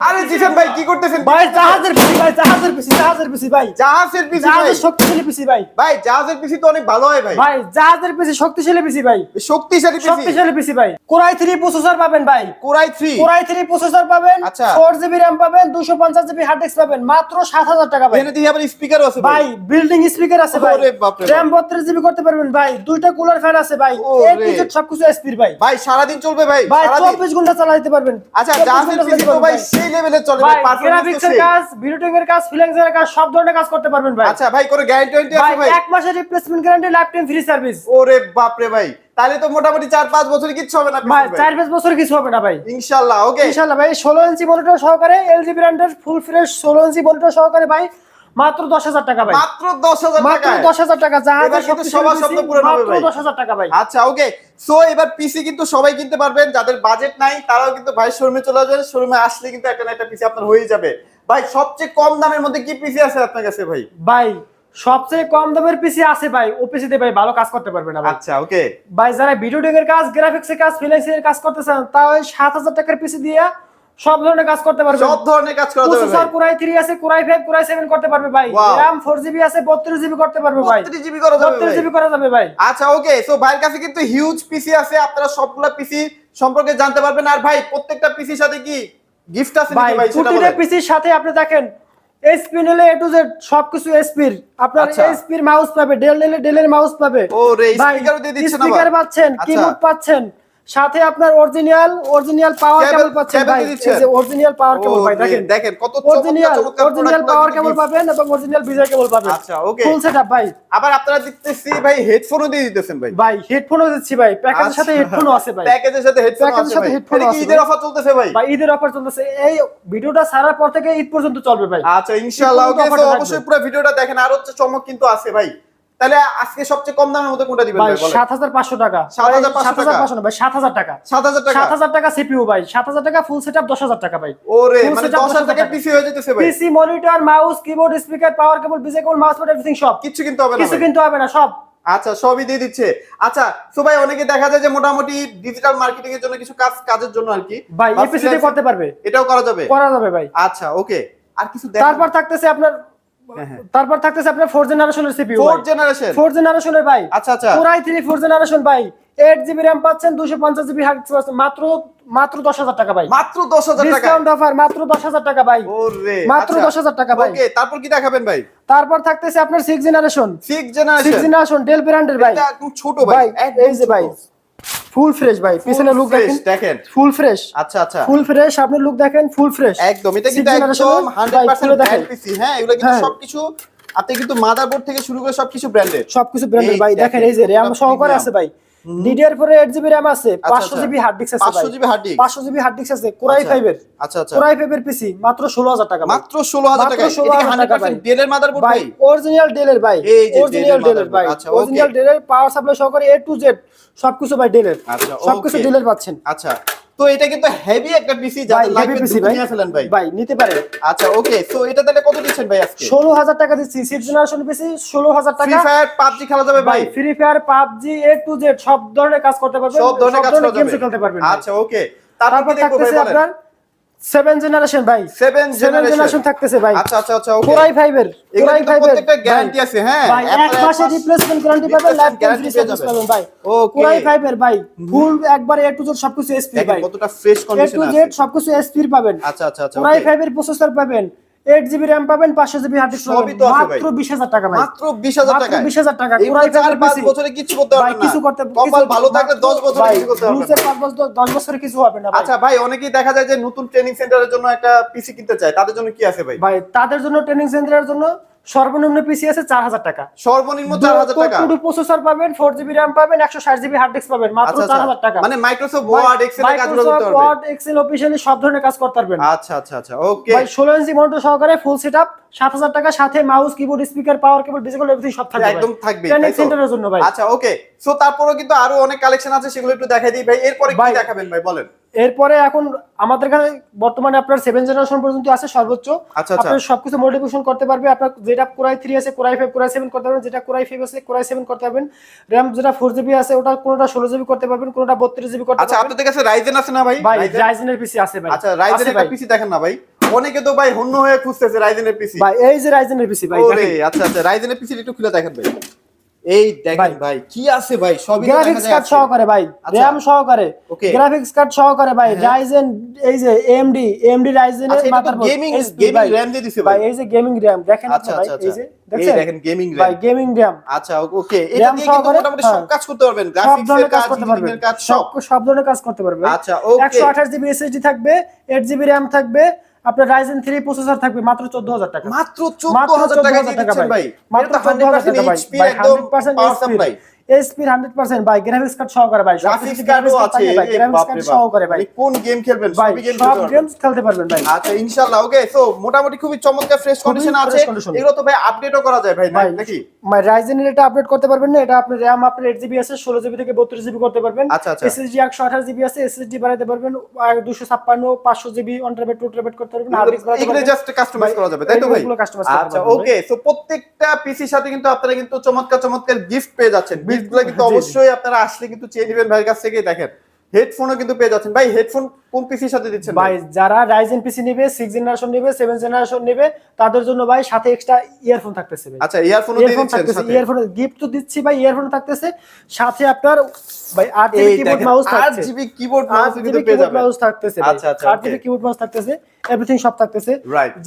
আরে জিসান ভাই কি করতেছেন? ভাই জাহাজের পিসি ভাই জাহাজের পিসি জাহাজের পিসি ভাই। জাহাজের ভাই জাহাজের শক্তিশালী পিসি ভাই। ভাই জাহাজের পিসি তো অনেক ভালো হয় ভাই। ভাই জাহাজের পিসি শক্তিশালী পিসি ভাই। শক্তিশালী পিসি। শক্তিশালী পিসি ভাই। কোরাই থ্রি প্রসেসর পাবেন ভাই। কোরাই 3 কোরাই থ্রি প্রসেসর পাবেন আচ্ছা। জিবি র্যাম পাবেন জিবি হার্ড ডিস্ক পাবেন মাত্র সাত হাজার টাকা ভাই। এখানে দিয়ে আবার স্পিকারও আছে ভাই। বিল্ডিং স্পিকার আছে ভাই। র্যাম বত্রিশ জিবি করতে পারবেন ভাই। দুইটা কুলার ফ্যান আছে ভাই। ওরে। এ টু জেড সবকিছু ভাই। ভাই সারাদিন চলবে ভাই ভাই সারাদিন। চব্বিশ ঘণ্টা চালাতে পারবেন। আচ্ছা জাহাজের চালাতে তো ভাই সেই লেভেলে চলে ভাই গ্রাফিক্সের কাজ ভিডিও এর কাজ কাজ সব ধরনের কাজ করতে পারবেন ভাই। আচ্ছা ভাই কোনো গ্যারান্টি ওয়ারেন্টি আছে ভাই এক মাসের replacement guarantee life time free service ওরে বাপ রে ভাই তাহলে তো মোটামুটি 4 5 বছর কিছু হবে না ভাই চার পাঁচ বছর কিছু হবে না ভাই। ইনশাআল্লাহ ওকে ইনশাআল্লাহ ভাই ষোলো ইঞ্চি মনিটর সহকারে এলজি ব্র্যান্ডের ফুল ফ্রেশ ষোলো ইঞ্চি মনিটর সহকারে ভাই মাত্র দশ হাজার টাকা ভাই। মাত্র 10000 মাত্র টাকা দশ হাজার টাকা এবার জাহাজের কিন্তু সবার পূরণ হবে মাত্র ভাই। দশ হাজার টাকা ভাই। আচ্ছা ওকে সো এবার পিসি কিন্তু সবাই কিনতে পারবেন যাদের বাজেট নাই তারাও কিন্তু ভাই শোরুমে চলে যাবেন শোরুমে আসলে কিন্তু একটা না একটা পিসি আপনার হয়ে যাবে। ভাই সবচেয়ে কম দামের মধ্যে কি পিসি আছে আপনার কাছে ভাই? ভাই সবচেয়ে কম দামের পিসি আছে ভাই ও পিসিতে ভাই ভালো কাজ করতে পারবে না আচ্ছা ওকে ভাই যারা ভিডিও এর কাজ গ্রাফিক্স এর কাজ ফিলিংস এর কাজ করতে চান তা ওই সাত হাজার টাকার পিসি দিয়ে সব ধরনের কাজ করতে পারবে সব ধরনের কাজ করা যাবে প্রসেসর ভাই। কোরাই থ্রি আছে core i five core i seven করতে পারবে ভাই। ফোর জিবি আছে বত্রিশ জিবি করতে পারবে ভাই। 32 জিবি করা যাবে বত্রিশ ভাই। জিবি করা যাবে ভাই। আচ্ছা ওকে সো ভাইয়ের কাছে কিন্তু হিউজ পিসি আছে আপনারা সবগুলা পিসি সম্পর্কে জানতে পারবেন। আর ভাই প্রত্যেকটা পিসির সাথে কি গিফট আছে নাকি ভাই সেটা প্রতিটা পিসির সাথে আপনি দেখেন এসপি নিলে এ টু জেড সবকিছু এসপির আপনার আচ্ছা। এসপির মাউস পাবে ডেল নিলে ডেলের মাউস পাবে। ও রে স্পিকারও দিয়ে দিচ্ছেন স্পিকার পাচ্ছেন আচ্ছা। কিবোর্ড পাচ্ছেন সাথে আপনার অরিজিনাল অরিজিনাল পাওয়ার কেবল পাচ্ছেন ভাই। এই যে অরিজিনাল পাওয়ার কেবল ভাই দেখেন। দেখেন কত চমৎকার অরিজিনাল চমৎকার অরিজিনাল পাওয়ার কেবল পাবেন এবং অরিজিনাল বিজয় কেবল পাবেন। আচ্ছা ওকে ফুল সেটআপ ভাই। আবার আপনারা দিতেছি ভাই হেডফোনও দিয়ে দিতেছেন ভাই। ভাই হেডফোনও দিচ্ছি ভাই। প্যাকেজের সাথে হেডফোনও আছে ভাই। প্যাকেজের সাথে হেডফোন প্যাকেজের আছে সাথে হেডফোন আছে ঈদের অফার চলতেছে ভাই? ভাই ঈদের অফার চলতেছে। এই ভিডিওটা ছাড়ার পর থেকে ঈদ পর্যন্ত চলবে ভাই। আচ্ছা ইনশাআল্লাহ ওকে তো অবশ্যই পুরো ভিডিওটা দেখেন। আর হচ্ছে চমক কিন্তু আছে ভাই। তাহলে আজকে সবচেয়ে কম দামের মধ্যে কোনটা দিবেন ভাই ভাই বলেন? সাত হাজার পাঁচশো টাকা। 7,500 সাত হাজার পাঁচশো না ভাই সাত হাজার টাকা। 7000 টাকা। সাত হাজার টাকা সিপিইউ ভাই। সাত হাজার টাকা ফুল সেটআপ দশ হাজার টাকা ভাই। ওরে মানে 10000 টাকা পিসি হয়ে যেতেছে ভাই। PC monitor mouse keyboard speaker power cable বিজে কেবল মাউস প্যাড এভরিথিং সব। কিচ্ছু কিনতে হবে না কিছু। কিন্তু হবে না সব। আচ্ছা সবই দিয়ে দিচ্ছে। আচ্ছা তো ভাই অনেকে দেখা যায় যে মোটামুটি ডিজিটাল মার্কেটিং এর জন্য কিছু কাজ কাজের জন্য আর কি। ভাই বা এপিসি freelancing- করতে পারবে। এটাও করা যাবে? করা যাবে ভাই। আচ্ছা ওকে আর কিছু তারপর থাকতেছে আপনার। তারপর থাকতেছে আপনার ফোর জেনারেশনের সিপিইউ ফোর্থ জেনারেশন ফোর জেনারেশনের ভাই। আচ্ছা আচ্ছা। পুরাই থ্রি ফোর জেনারেশন ভাই। এইট জিবি র্যাম পাচ্ছেন দুশো পঞ্চাশ জিবি হার্ড মাত্র মাত্র দশ হাজার টাকা ভাই। মাত্র 10000 টাকা? ডিসকাউন্ট অফার মাত্র দশ হাজার টাকা ভাই। ওরে মাত্র 10,000 টাকা ভাই। ওকে তারপর কি দেখাবেন ভাই? তারপর থাকতেছে আপনার six generation six generation six generation Dell ব্র্যান্ডের ভাই। ছোট ভাই ভাই এই যে ভাই ফুল ফ্রেশ ভাই পিছনে লুক দেখেন। দেখেন। ফুল ফ্রেশ আচ্ছা আচ্ছা। ফুল ফ্রেশ আপনার লুক দেখেন ফুল ফ্রেশ একদম এটা কিন্তু একদম 100% ব্র্যান্ড পিসি হ্যাঁ এগুলো কিন্তু হ্যাঁ। সবকিছু আপনি কিন্তু মাদারবোর্ড থেকে শুরু করে সবকিছু ব্র্যান্ডেড সবকিছু ব্র্যান্ডেড ভাই দেখেন এই যে RAM সহকারে আছে ভাই। ডিডিআর পরে এইট জিবি র্যাম আছে পাঁচশো আচ্ছা। জিবি হার্ড ডিস্ক আছে 500 GB hard disk। পাঁচশো জিবি হার্ড ডিস্ক আছে কোরাই আচ্ছা। এর আচ্ছা আচ্ছা এর পিসি মাত্র ষোলো হাজার টাকা মাত্র 16000 মাত্র টাকা এটা ভাই। 100% ডেলের মাদারবোর্ড ভাই অরিজিনাল ডেলের ভাই অরিজিনাল ভাই আচ্ছা, okay. অরিজিনাল ডেলের পাওয়ার সাপ্লাই সহকারে এ টু জেড সবকিছু ভাই ডেলের আচ্ছা, সবকিছু. ডেলের পাচ্ছেন আচ্ছা তো এটা কিন্তু হেভি একটা পিসি ভাই লাগবে পিসি ভাই। আসলেন ভাই। ভাই নিতে পারে। আচ্ছা ওকে সো এটা তাহলে কত দিচ্ছেন ভাই আজকে? ষোলো হাজার টাকা দিচ্ছি সিক্স জেনারেশন পিসি ষোলো হাজার ফ্রি টাকা ফায়ার পাবজি খেলা যাবে ভাই। Free fire PUBG A to Z সব ধরনের কাজ করতে পারবেন সব ধরনের কাজ করতে পারবেন। আচ্ছা ওকে তারপর দেখো ভাই আপনার সেভেন জেনারেশন ভাই। 7 সেভেন জেনারেশন থাকতেছে ভাই। আচ্ছা আচ্ছা আচ্ছা ওকে কোরাই ফাইবার এর কোরাই ফাইবার এর প্রত্যেকটা গ্যারান্টি আছে হ্যাঁ? ভাই এক মাসের রিপ্লেসমেন্ট গ্যারান্টি পাবেন লাইফ গ্যারান্টি পাবেন ভাই। ওকে কোরাই ফাইবার এর ভাই ফুল একবার এ টু জেড সবকিছু এসপি ভাই। কতটা ফ্রেশ কন্ডিশন আছে এ টু জেড সবকিছু এসপি পাবেন। আচ্ছা আচ্ছা আচ্ছা কোরাই ফাইবার এর প্রসেসর পাবেন। এইট জিবি র্যাম পাবেন পাঁচশো জিবি হার্ড ডিস্ক সবই তো আছে ভাই। মাত্র বিশ হাজার টাকা ভাই। মাত্র 20000 টাকা মাত্র 20,000 টাকা। চার পাঁচ বছরে কিছু করতে পারবেন না। কিছু করতে কপাল ভালো থাকলে 10 বছরে কিছু করতে পারবেন না। বছর দশ বছরে কিছু হবে না আচ্ছা ভাই অনেকেই দেখা যায় যে নতুন ট্রেনিং সেন্টারের জন্য একটা পিসি কিনতে চায়। তাদের জন্য কি আছে ভাই? ভাই তাদের জন্য ট্রেনিং সেন্টারের জন্য সর্বনিম্ন পিসি আছে চার হাজার টাকা। সর্বনিম্ন 4000 টাকা? টু প্রসেসর পাবেন ফোর জিবি র্যাম পাবেন একশো ষাট জিবি হার্ড ডিস্ক পাবেন মাত্র আচ্ছা চার আচ্ছা হাজার টাকা। মানে মাইক্রোসফট ওয়ার্ড এক্সেল পারবে ওয়ার্ড এক্সেল অফিসিয়ালি সব ধরনের কাজ করতে পারবেন। আচ্ছা আচ্ছা আচ্ছা ওকে ভাই ষোলো ইঞ্চি মনিটর সহকারে ফুল সেট আপ সাত হাজার টাকা সাথে mouse keyboard speaker power cable digital everything সব থাকবে একদম থাকবে ট্রেনিং সেন্টারের জন্য ভাই। আচ্ছা ওকে সো তারপরেও কিন্তু আরও অনেক কালেকশন আছে সেগুলো একটু দেখাই দিই ভাই। এরপরে কি। দেখাবেন ভাই বলেন। এরপরে এখন আমাদের কাছে বর্তমানে আপনার সেভেন জেনারেশন পর্যন্ত আছে সর্বোচ্চ। আচ্ছা আচ্ছা। সবকিছু মডিফিকেশন করতে পারবে। আপনার যেটা কোরাই থ্রি আছে core i five core i seven করতে পারবেন। যেটা কোরাই ফাইভ আছে কোরাই সেভেন করতে পারবেন। র্যাম যেটা ফোর জিবি আছে ওটা কোনটা ষোলো জিবি করতে পারবেন কোনোটা বত্রিশ জিবি করতে আচ্ছা আপনাদের কাছে রাইজেন আছে না ভাই? ভাই? রাইজেনের পিসি আছে ভাই। আচ্ছা রাইজেন একটা। পিসি দেখেন না ভাই। অনেকে তো ভাই হন্য হয়ে খুঁজতেছে রাইজেনের পিসি ভাই এই যে রাইজেনের পিসি ভাই আচ্ছা আচ্ছা রাইজেনের পিসি একটু খুলে দেখেন ভাই। এই দেখেন ভাই। কি আছে ভাই? সবই গ্রাফিক্স কার্ড সহকারে ভাই আচ্ছা। র্যাম সহকারে Okay. গ্রাফিক্স কার্ড সহকারে ভাই হ্যাঁ। রাইজেন এই যে এমডি এমডি রাইজেনের আচ্ছা এটা তো গেমিং গেমিং র‍্যাম দিয়ে দিছে ভাই এই যে গেমিং র্যাম দেখেন আচ্ছা ভাই আচ্ছা এই আচ্ছা। যে এই দেখছেন দেখেন গেমিং ভাই গেমিং র্যাম আচ্ছা ওকে এটা দিয়ে কিন্তু মোটামুটি সব হ্যাঁ। কাজ করতে পারবেন। গ্রাফিক্সের কাজ সব। সব ধরনের কাজ করতে পারবে আচ্ছা ওকে একশো আঠাশ জিবি এসএসডি থাকবে এইট জিবি র্যাম থাকবে আপনার রাইজেন থ্রি প্রসেসর থাকবে মাত্র চোদ্দ হাজার টাকা। মাত্র চোদ্দ 14000 টাকা 14,000 দিচ্ছেন ভাই। মাত্র এটা তো 14,000 টাকা 100% এইচপি একদম 100% পাওয়ার সাপ্লাই এসপির হান্ড্রেড পার্সেন্ট ভাই গ্রাফিক্স কার্ড সহকারে ভাই গ্রাফিক্স কার্ডও আছে গ্রাফিক্স কার্ড সহকারে ভাই। কোন গেম খেলবেন গেম সব গেমস খেলতে পারবেন ভাই। আচ্ছা ইনশাআল্লাহ ওকে সো মোটামুটি খুবই চমৎকার ফ্রেশ কন্ডিশন আছে। এগুলো তো ভাই আপডেটও করা যায় ভাই নাকি? ভাই রাইজেনের এটা আপডেট করতে পারবেন না এটা আপনার র্যাম আপনার এইট জিবি আছে ষোলো জিবি থেকে বত্রিশ জিবি করতে পারবেন। আচ্ছা আচ্ছা। আঠাশ জিবি আছে এসএসডি বাড়াতে পারবেন আর দুশো ছাপ্পান্ন পাঁচশো GB one terabyte two terabyte করতে পারবেন হার্ড ডিস্ক এগুলো জাস্ট কাস্টমাইজ করা যাবে তাই তো ভাই? আচ্ছা ওকে সো প্রত্যেকটা পিসির সাথে কিন্তু আপনারা কিন্তু চমৎকার চমৎকার গিফট পেয়ে যাচ্ছেন গিফটগুলো কিন্তু। অবশ্যই আপনারা আসলে কিন্তু চেয়ে নেবেন ভাইয়ের কাছ থেকে দেখেন। হেডফোনও কিন্তু পেয়ে যাচ্ছেন। ভাই হেডফোন কোন পিসির সাথে দিচ্ছেন ভাই যারা রাইজেন পিসি নেবে সিক্স জেনারেশন নেবে সেভেন জেনারেশন নেবে তাদের জন্য ভাই সাথে এক্সট্রা ইয়ারফোন থাকতেছে ভাই। আচ্ছা ইয়ারফোনও দিয়ে ইয়ারফোন দিচ্ছেন সাথে? ইয়ারফোন গিফট তো দিচ্ছি ভাই ইয়ারফোন থাকতেছে। সাথে আপনার ভাই আট GB keyboard mouse 8 GB keyboard mouse কিন্তু পেয়ে যাবেন। আচ্ছা, আচ্ছা, জিবি কিবোর্ড মাউস থাকতেছে। এভরিথিং সব থাকতেছে।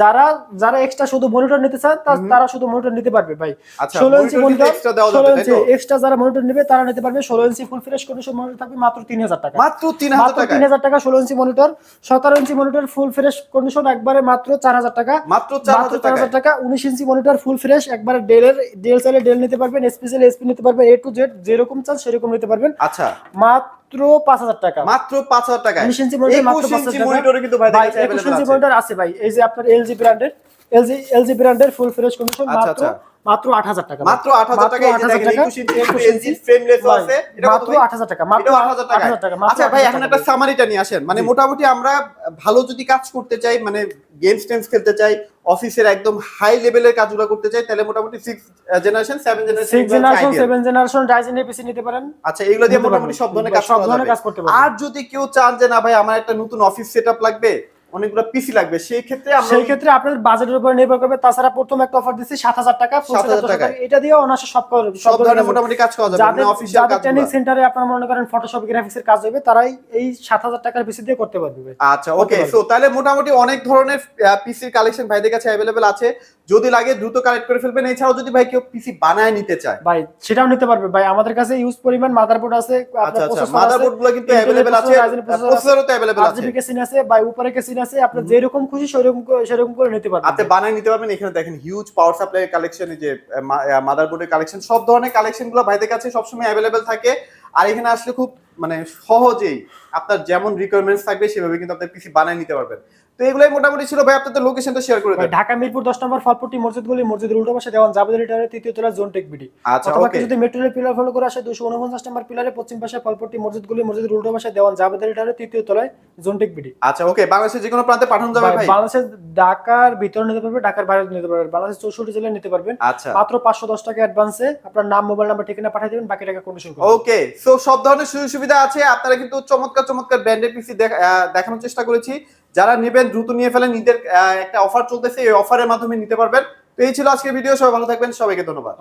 যারা যারা এক্সট্রা শুধু মনিটর নিতে চান তারা শুধু মনিটর নিতে পারবে ভাই। আচ্ছা, ষোলো ইঞ্চি মনিটর ষোলো ইঞ্চি এক্সট্রা যারা মনিটর নেবে তারা নিতে পারবে। ষোলো ইঞ্চি ফুল ফ্রেশ কন্ডিশন মনিটর থাকবে মাত্র তিন হাজার টাকা। মাত্র 3000 মাত্র তিন হাজার টাকা ষোলো ইঞ্চি মনিটর সতেরো inch monitor full fresh condition একবারে মাত্র চার হাজার টাকা। মাত্র চার হাজার টাকা উনিশ ইঞ্চি মনিটর ফুল ফ্রেশ একবারে ডেলের ডেল চাইলে ডেল নিতে পারবেন স্পেশাল এসপি নিতে পারবেন এ টু জেড যেরকম চান সেরকম নিতে পারবেন। আচ্ছা। মাত্র পাঁচ হাজার টাকা মাত্র 5000 টাকা উনিশ ইঞ্চি মনিটর মাত্র 21 পাঁচ ইঞ্চি হাজার টাকা মনিটরে কিন্তু ভাই একুশ available ইঞ্চি আছে। মনিটর আছে ভাই এই যে আপনার এলজি ব্র্যান্ডের এলজি এলজি ব্র্যান্ডের ফুল ফ্রেশ কন্ডিশন মাত্র আচ্ছা। মাত্র আট হাজার টাকা মাত্র 8000 টাকা এই দেখেন 21 ইঞ্চি 21 এলজি ফ্রেমলেস আছে। এটা মাত্র ভাই? আট হাজার টাকা মাত্র 8000 টাকা। 8,000 আচ্ছা ভাই এখন একটা সামারিটা নিয়ে আসেন। মানে মোটামুটি আমরা ভালো যদি কাজ করতে চাই মানে গেমস টেমস খেলতে চাই অফিসের একদম হাই লেভেলের কাজগুলো করতে চাই তাহলে মোটামুটি six generation seven generation six generation seven generation রাইজেনের PC নিতে পারেন। আচ্ছা এগুলো দিয়ে মোটামুটি সব ধরনের কাজ সব ধরনের কাজ করতে পারবেন। আর যদি কেউ চান যে না ভাই আমার একটা নতুন অফিস সেটআপ লাগবে অনেকগুলো পিসি লাগবে। সেই ক্ষেত্রে আমরা সেই ক্ষেত্রে বাজেটের উপর নির্ভর করবে। তাছাড়া প্রথম একটা অফার দিচ্ছি টাকা 7,000 টাকা। এটা দিয়ে অনার্স সব সব ধরনের মোটামুটি কাজ করা যাবে। মানে কাজ ট্রেনিং সেন্টারে আপনার মনে করেন ফটোশপ গ্রাফিক্সের কাজ হবে তারাই এই সাত হাজার টাকার পিসি দিয়ে করতে পারবে। আচ্ছা ওকে সো তাহলে মোটামুটি অনেক ধরনের পিসির কালেকশন ভাইদের কাছে অ্যাভেলেবেল আছে। যদি লাগে দ্রুত কালেক্ট করে ফেলবেন। এছাড়াও যদি ভাই কেউ পিসি বানায় নিতে চায়। ভাই সেটাও নিতে পারবে। ভাই আমাদের কাছে ইউজ পরিমাণ মাদারবোর্ড আছে আচ্ছা আচ্ছা মাদারবোর্ডগুলো কিন্তু অ্যাভেলেবেল আছে প্রসেসরও তো অ্যাভেলেবেল আছে আরজিবি কেসিন আছে। ভাই উপরে কেসিন আছে আপনার যেরকম খুশি সেরকম সেরকম করে নিতে পারবেন। আপনি বানায় নিতে পারবেন। এখানে দেখেন হিউজ পাওয়ার সাপ্লাই কালেকশন যে মাদারবোর্ডের কালেকশন সব ধরনের কালেকশনগুলো ভাইদের কাছে সবসময় অ্যাভেলেবেল থাকে। আর এখানে আসলে খুব মানে সহজেই আপনার যেমন রিকোয়ারমেন্টস থাকবে সেভাবে কিন্তু আপনি পিসি বানায় নিতে পারবেন। তো এগুলোই মোটামুটি ছিল। ভাই আপনাদের লোকেশনটা শেয়ার করে দেন। ঢাকা মিরপুর দশ নম্বর ফলপট্টি মসজিদ গলি মসজিদের উল্টো পাশে দেওয়ান জাবেদ রিটারের তৃতীয় তলা জোন টেক বিডি আচ্ছা ওকে যদি পিলার ফলো করে আসে দুশো উনপঞ্চাশ নম্বর পিলারে পশ্চিম পাশে ফলপট্টি মসজিদ গলি মসজিদের উল্টো পাশে দেওয়ান জাবেদ রিটারের তৃতীয় তলায় জোন টেক বিডি আচ্ছা ওকে বাংলাদেশের যে কোনো প্রান্তে পাঠানো যাবে ভাই বাংলাদেশের ঢাকার ভিতরে নিতে পারবে ঢাকার বাইরে নিতে পারবে। বাংলাদেশ চৌষট্টি জেলায় নিতে পারবেন। আচ্ছা। মাত্র পাঁচশো দশ টাকা অ্যাডভান্সে আপনার নাম মোবাইল নাম্বার ঠিকানা পাঠিয়ে দেবেন বাকি টাকা কন্ডিশন ওকে সো সব ধরনের সুযোগ সুবিধা আছে। আপনারা কিন্তু চমৎকার চমৎকার ব্র্যান্ডের পিসি দেখানোর চেষ্টা করেছি। যারা নেবেন, দ্রুত নিয়ে ফেলেন, ঈদের একটা অফার চলতেছে, এই অফারের মাধ্যমে নিতে পারবেন। তো এই ছিল আজকের ভিডিও সবাই ভালো থাকবেন, সবাইকে ধন্যবাদ।